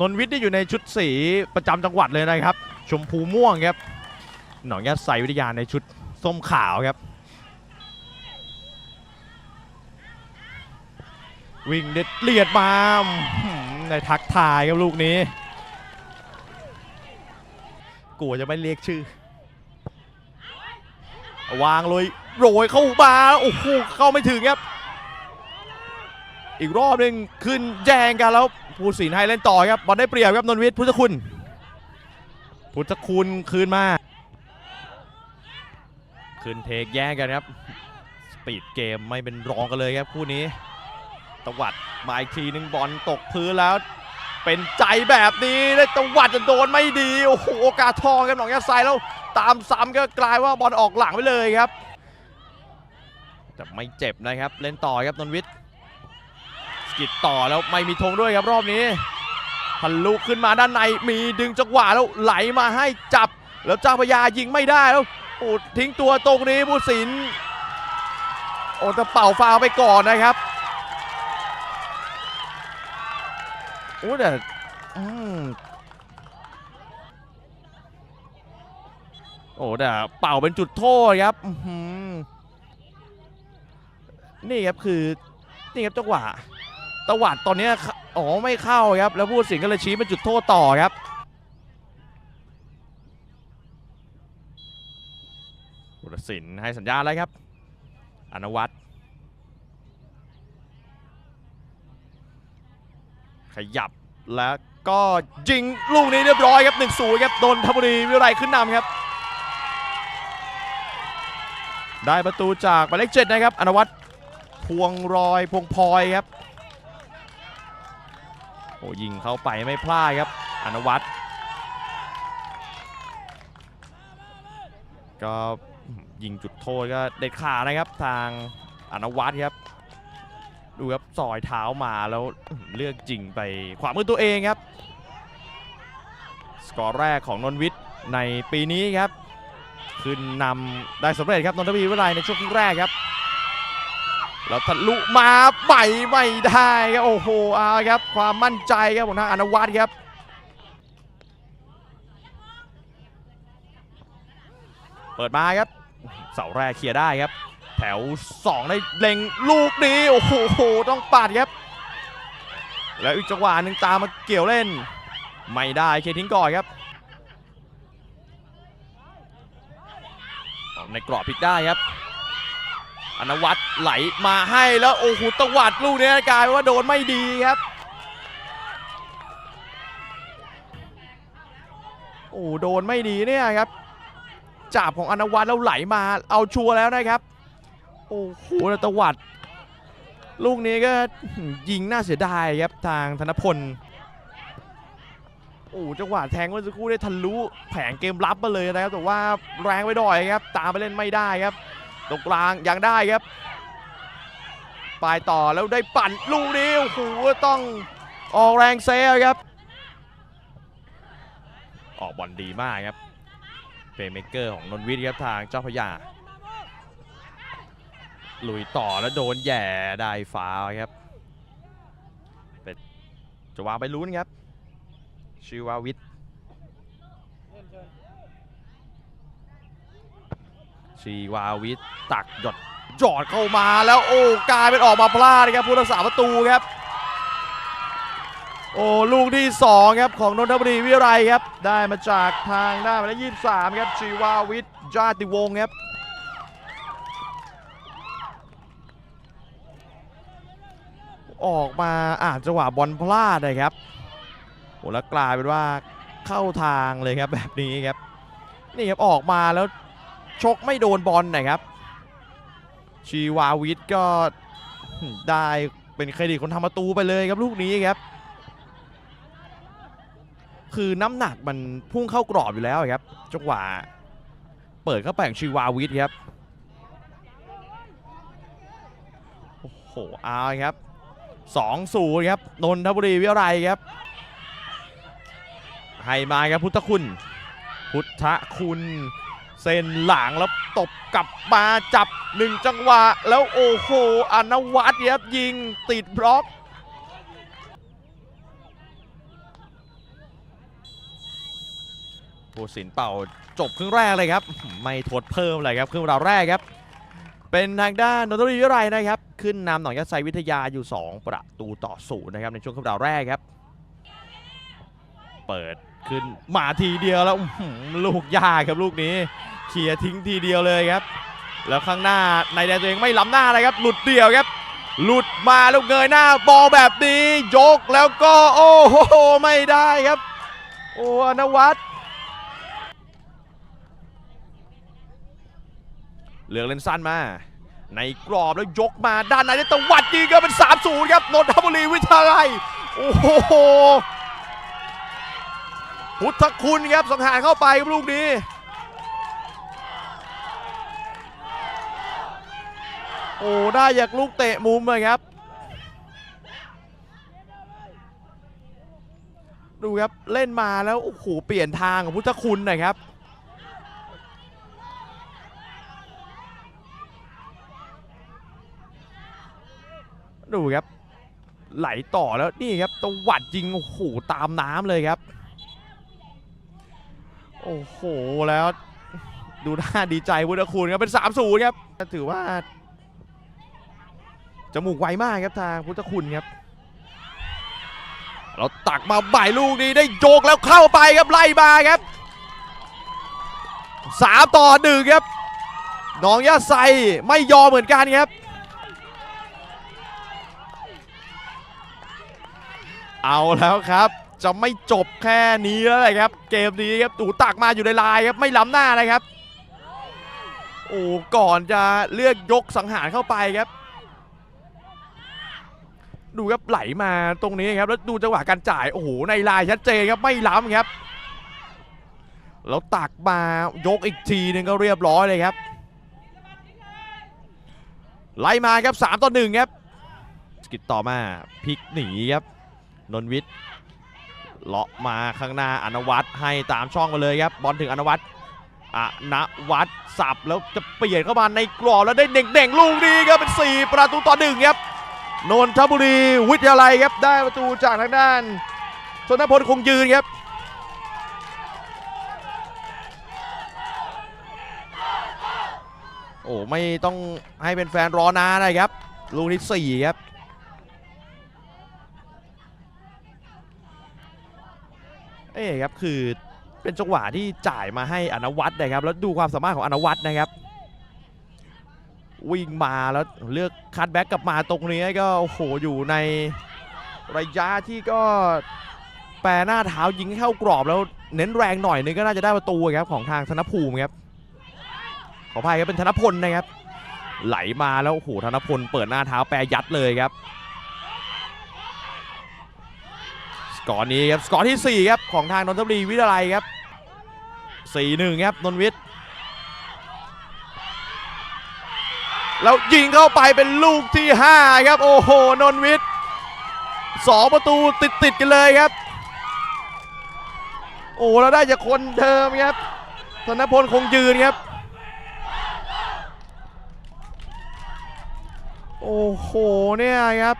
นนวิทย์ที่อยู่ในชุดสีประจำจังหวัดเลยนะครับ ชมพูม่วงครับหนองยาไซวิทยาในชุดส้มขาวครับ วิ่งเด็ดเลียดมาในทักทายครับลูกนี้กลัวจะไม่เรียกชื่อ วางเลยโรยเข้ามาโอ้โหเข้าไม่ถึงครับ อีกรอบหนึ่งขึ้นแย่งกันแล้ว ภูสินให้เล่นต่อครับบอลได้เปรียบครับนนวิทย์พุทธคุณ พุทธคุณคืนมาคืนเทคแย่งกันครับสปีดเกมไม่เป็นรองกันเลยครับคู่นี้ตวัดมาอีกทีหนึ่งบอลตกพื้นแล้ว เป็นใจแบบนี้แล้วตวัดจะโดนไม่ดีโอ้โหโอกาสทองครับหนองยาไซแล้วตามซ้ำก็กลายว่าบอลออกหลังไปเลยครับแต่ไม่เจ็บนะครับ เล่นต่อครับนนวิทย์ กิดต่อแล้วไม่มีธงด้วยครับรอบนี้ทะลุขึ้นมาด้านในมีดึงจังหวะแล้วไหลมาให้จับ แล้วเจ้าพญายิงไม่ได้แล้วโอ้ทิ้งตัวตรงนี้ผู้สินโอ้จะเป่าฟาวไปก่อนนะครับโอ้แต่อืมโอ้แต่เป่าเป็นจุดโทษครับนี่ครับคือนี่ครับจังหวะ ตวัดตอนนี้ยเข้าอ๋อไม่เข้าครับ แล้วผู้ตัดสินก็เลยชี้เป็นจุดโทษต่อครับ ผู้สินให้สัญญาณแล้วครับ อนวัตรขยับแล้วก็ยิงลูกนี้เรียบร้อยครับ1 0ครับโดนทบุรีวิไลขึ้นนำครับ ได้ประตูจากหมายเลขเจ็ดนะครับ อนวัตรพวงรอยพวงพลอยครับ อ้ยิงเข้าไปไม่พลาดครับอนวัตรก็ยิงจุดโทษก็เด็ดขาดนะครับทางอนวัตรครับดูครับซอยเท้ามาแล้วเลือกจริงไปขวามือตัวเองครับ สกอร์แรกของนนวิทย์ในปีนี้ครับ ขึ้นนำได้สำเร็จครับนนทบุรีวิไลในช่วงครึ่งแรกครับ แล้วทะลุมาใหม่ไม่ได้ครับโอ้โหอาครับ ความมั่นใจครับของทางอนวัตครับเปิดมาครับ เสาแรกเคลียร์ได้ครับ แถว 2 ได้เล็งลูกนี้โอ้โหต้องปัดครับ แล้วอีกจังหวะหนึ่งตามมาเกี่ยวเล่น ไม่ได้เคทิ้งก่อนครับในกรอบพลิกได้ครับ อนวัตรไหลมาให้แล้วโอ้โหตวัดลูกนี้กลายว่าโดนไม่ดีครับ โอ้โดนไม่ดีเนี่ยครับจับของอนวัตรแล้วไหลมาเอาชัวร์แล้วนะครับ โอ้โหแล้วตวัดลูกนี้ก็ยิงน่าเสียดายครับทางธนพลโอ้จังหวะแทงเมื่อสักครู่ได้ทะลุแผงเกมรับมาเลยนะครับแต่ว่าแรงไปหน่อยครับตามไปเล่นไม่ได้ครับ ตรงกลางยังได้ครับปลายต่อแล้วได้ปั่นลูกนี้โอ้โหต้องออกแรงเซฟครับ ออกบอลดีมากครับเฟเมเกอร์ของนนวิทย์ครับทางเจ้าพยาลุยต่อแล้วโดนแย่ได้ฟาวครับเป็นจะวางไปลุ้นครับชิวาวิทย์ ชีวาวิทตักหยดจอดเข้ามาแล้วโอ้กลายเป็นออกมาพลาดครับผู้รักษาประตูครับ โอ้ลูกที่2ครับของนนทบุรีวิไรครับ ได้มาจากทางด้านหมายเลข23ครับชีวาวิทจาติวงศ์ครับออกมาอ่านจังหวะบอลพลาดนะครับโอ้แล้วกลายเป็นว่าเข้าทางเลยครับแบบนี้ครับนี่ครับออกมาแล้ว ชกไม่โดนบอลนะครับ ชีวาวิทก็ได้เป็นเครดิตคนทำประตูไปเลยครับลูกนี้ครับ คือน้ำหนักมันพุ่งเข้ากรอบอยู่แล้วครับจังหวะเปิดเข้าไปของชีวาวิทครับโอ้โหเอาครับ2-0ครับนนทบุรีวิไลครับให้มาครับพุทธคุณ พุทธคุณ เส้นหลังแล้วตบกลับมาจับหนึ่งจังหวะ แล้วโอ้โหอนวัตคยับยิงติดบล็อกผู้สินเป่าจบครึ่งแรกเลยครับ ไม่ทดเพิ่มเลยครับครึ่งราวแรกครับ เป็นทางด้านนนทรีวิไรนะครับ ขึ้นนำหนองยาไซวิทยาอยู่ 2 ประตูต่อศูนย์นะครับในช่วงครึ่งราวแรกครับ เปิดขึ้นมาทีเดียวแล้วลูกยากครับลูกนี้เคลียทิ้งทีเดียวเลยครับ แล้วข้างหน้าในแดนตัวเองไม่ล้ำหน้าเลยครับ หลุดเดี่ยวครับ หลุดมาล้วเงยหน้าบอลแบบนี้ ยกแล้วก็โอ้โหไม่ได้ครับ โอ้อนวัตเหลืองเล่นสั้นมา ในกรอบแล้วยกมาด้านในได้ตวัดยิงก็เป็น3-0ครับนนทบุรีวิทยาลัยโอ้โห พุทธคุณครับสังหารเข้าไปกับลูกนี้โอ้ได้จากลูกเตะมุมเลยครับ ดูครับเล่นมาแล้วโอ้โหเปลี่ยนทางของพุทธคุณหนะครับดูครับ ไหลต่อแล้วนี่ครับตวัดยิงโอ้โหตามน้ำเลยครับ โอ้โหแล้วดูหน้าดีใจพุทธคุณครับเป็น3-0ครับถือว่า จมูกไวมากครับทางพุทธคุณครับ เราตักมาบ่ายลูกนี้ได้โยกแล้วเข้าไปครับไล่มาครับสามต่อหนึ่งครับน้องยาไซไม่ยอมเหมือนกันครับ เอาแล้วครับ จะไม่จบแค่นี้แล้วเลยครับ เกมนี้ครับตูตักมาอยู่ในลายครับไม่ล้ำหน้าเลยครับ โอ้ก่อนจะเลือกยกสังหารเข้าไปครับ ดูครับไหลมาตรงนี้ครับแล้วดูจังหวะการจ่ายโอ้โหในลายชัดเจนครับไม่ล้ำครับแล้วตักมายกอีกทีหนึงก็เรียบร้อยเลยครับไล่มาครับ3ต่อ1ครับสกิดต่อมาพลิกหนีครับนนวิทย์ เลาะมาข้างหน้าอนวัตให้ตามช่องมาเลยครับบอลถึงอนวัตอนวัตสับแล้วจะเปลี่ยนเข้ามาในกรอบแล้วได้เด่งๆลูกนี้ครับเป็น 4 ประตูต่อ1ครับนนทบุรีวิทยาลัยครับได้ประตูจากทางด้านชนพลคงยืนครับโอ้ไม่ต้องให้เป็นแฟนรอนานนะครับ ลูกที่สี่ครับ เอ้ครับคือเป็นจังหวะที่จ่ายมาให้อนวัตนะครับแล้วดูความสามารถของอนวัตนะครับ วิ่งมาแล้วเลือกคัดแบ็กกลับมาตรงนี้ก็โอ้โหอยู่ในระยะที่ก็แปรหน้าเท้ายิงเข้ากรอบแล้วเน้นแรงหน่อยนึงก็น่าจะได้ประตูครับของทางธนภูมิครับขออภัยครับเป็นธนพลนะครับ ไหลมาแล้วโอ้โหธนพลเปิดหน้าเท้าแปรยัดเลยครับ ส กอร์นี้ครับสกอร์ที่ 4 ครับ ของทางนนทบุรีวิทยาลัยครับ 4-1 ครับนนทวิทย์แล้วยิงเข้าไปเป็นลูกที่ 5 ครับ โอ้โหนนทวิทย์สองประตูติดติดกันเลยครับ โอ้แล้วได้จากคนเดิมครับธนพลคงยืนครับ โอ้โหเนี่ยครับ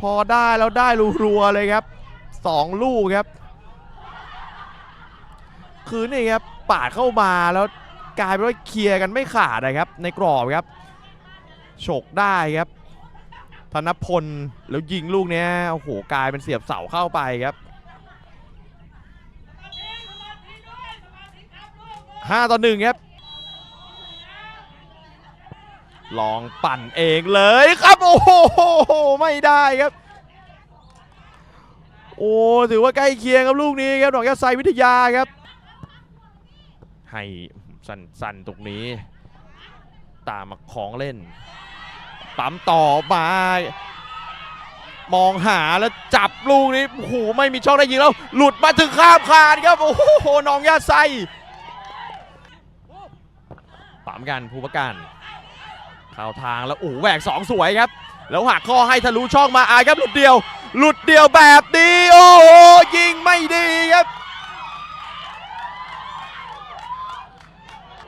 พอได้แล้วได้รัวๆเลยครับ สองลูกครับ คือนี่ครับปาดเข้ามาแล้วกลายเป็นว่าเคลียร์กันไม่ขาดนะครับ ในกรอบครับฉกได้ครับธนพลแล้วยิงลูกเนี้ยโอ้โหกลายเป็นเสียบเสาเข้าไปครับห้าต่อหนึ่งครับ ลองปั่นเองเลยครับ โอ้โหไม่ได้ครับ โอ้ถือว่าใกล้เคียงกับลูกนี้ครับดอกยาไซวิทยาครับ ให้สั้นๆตรงนี้ ตามมาของเล่นปั๊มต่อมามองหาแล้วจับลูกนี้โอ้โหไม่มีช่องได้ยิงแล้ว หลุดมาถึงข้ามคานครับ โอ้โหน้องยาไซปั๊มกันภูประกันเข้าทางแล้วโอ้โหแหวกสองสวยครับ แล้วหักข้อให้ทะลุช่องมาอายครับหลุดเดียว หลุดเดียวแบบนี้โอ้โหยิงไม่ดีครับ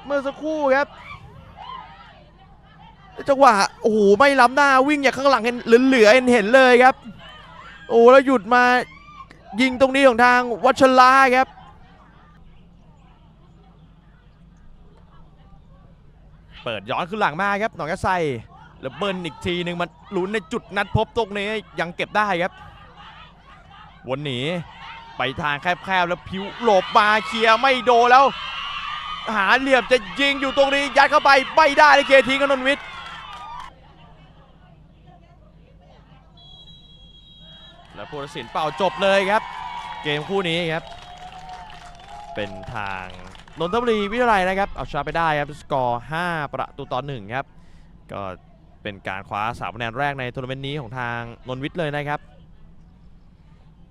เมื่อสักครู่ครับจังหวะโอ้โหไม่ล้ำหน้าวิ่งอย่างข้างหลังเห็นเหลือเห็นเห็นเลยครับ โอ้แล้วหยุดมายิงตรงนี้ของทางวัชลาครับเปิดย้อนขึ้นหลังมาครับหนองระไซ แล้วเบิ้ลอีกทีหนึ่งมันลุ้นในจุดนัดพบตรงนี้ยังเก็บได้ครับ วนหนีไปทางแคบๆแล้วผิวหลบมาเคลียร์ไม่โดนแล้ว หาเหลี่ยมจะยิงอยู่ตรงนี้ยัดเข้าไปไม่ได้เลยเคทีกับนนวิทย์แล้วผู้ตัดสินเป่าจบเลยครับ เกมคู่นี้ครับ เป็นทางนนทบุรีวิทยาลัยนะครับ เอาชนะไปได้ครับสกอร์ 5 ประตูต่อ1ครับก็ เป็นการคว้าสามคะแนนแรกในทัวร์นาเมนต์นี้ของทางนนวิทย์เลยนะครับ